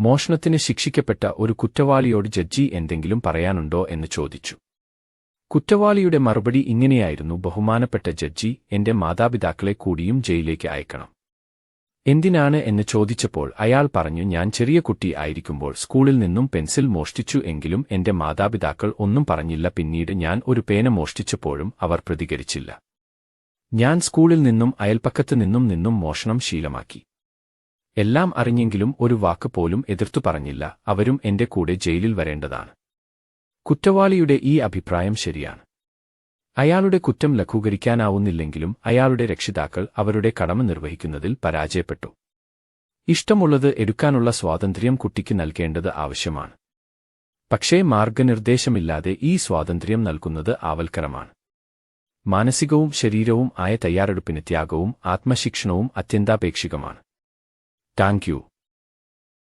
മോഷണത്തിന് ശിക്ഷിക്കപ്പെട്ട ഒരു കുറ്റവാളിയോട് ജഡ്ജി എന്തെങ്കിലും പറയാനുണ്ടോ എന്ന് ചോദിച്ചു. കുറ്റവാളിയുടെ മറുപടി ഇങ്ങനെയായിരുന്നു ബഹുമാനപ്പെട്ട ജഡ്ജി എന്റെ മാതാപിതാക്കളെ കൂടിയും ജയിലേക്ക് അയക്കണം. എന്തിനാണ് എന്ന് ചോദിച്ചപ്പോൾ അയാൾ പറഞ്ഞു ഞാൻ ചെറിയ കുട്ടി ആയിരിക്കുമ്പോൾ സ്കൂളിൽ നിന്നും പെൻസിൽ മോഷ്ടിച്ചു എങ്കിലും എന്റെ മാതാപിതാക്കൾ ഒന്നും പറഞ്ഞില്ല. പിന്നീട് ഞാൻ ഒരു പേന മോഷ്ടിച്ചപ്പോഴും അവർ പ്രതികരിച്ചില്ല. ഞാൻ സ്കൂളിൽ നിന്നും അയൽപ്പക്കത്ത് നിന്നും നിന്നും മോഷണം ശീലമാക്കി. എല്ലാം അറിഞ്ഞെങ്കിലും ഒരു വാക്ക് പോലും എതിർത്തു പറഞ്ഞില്ല. അവരും എന്റെ കൂടെ ജയിലിൽ വരേണ്ടതാണ്. കുറ്റവാളിയുടെ ഈ അഭിപ്രായം ശരിയാണ്. അയാളുടെ കുറ്റം ലഘൂകരിക്കാനാവുന്നില്ലെങ്കിലും അയാളുടെ രക്ഷിതാക്കൾ അവരുടെ കടമ നിർവഹിക്കുന്നതിൽ പരാജയപ്പെട്ടു. ഇഷ്ടമുള്ളത് എടുക്കാനുള്ള സ്വാതന്ത്ര്യം കുട്ടിക്ക് നൽകേണ്ടത് ആവശ്യമാണ്. പക്ഷേ മാർഗനിർദ്ദേശമില്ലാതെ ഈ സ്വാതന്ത്ര്യം നൽകുന്നത് ആവൽക്കരമാണ്. മാനസികവും ശരീരവും ആയ തയ്യാറെടുപ്പിന് ത്യാഗവും ആത്മശിക്ഷണവും അത്യന്താപേക്ഷികമാണ്. Thank you.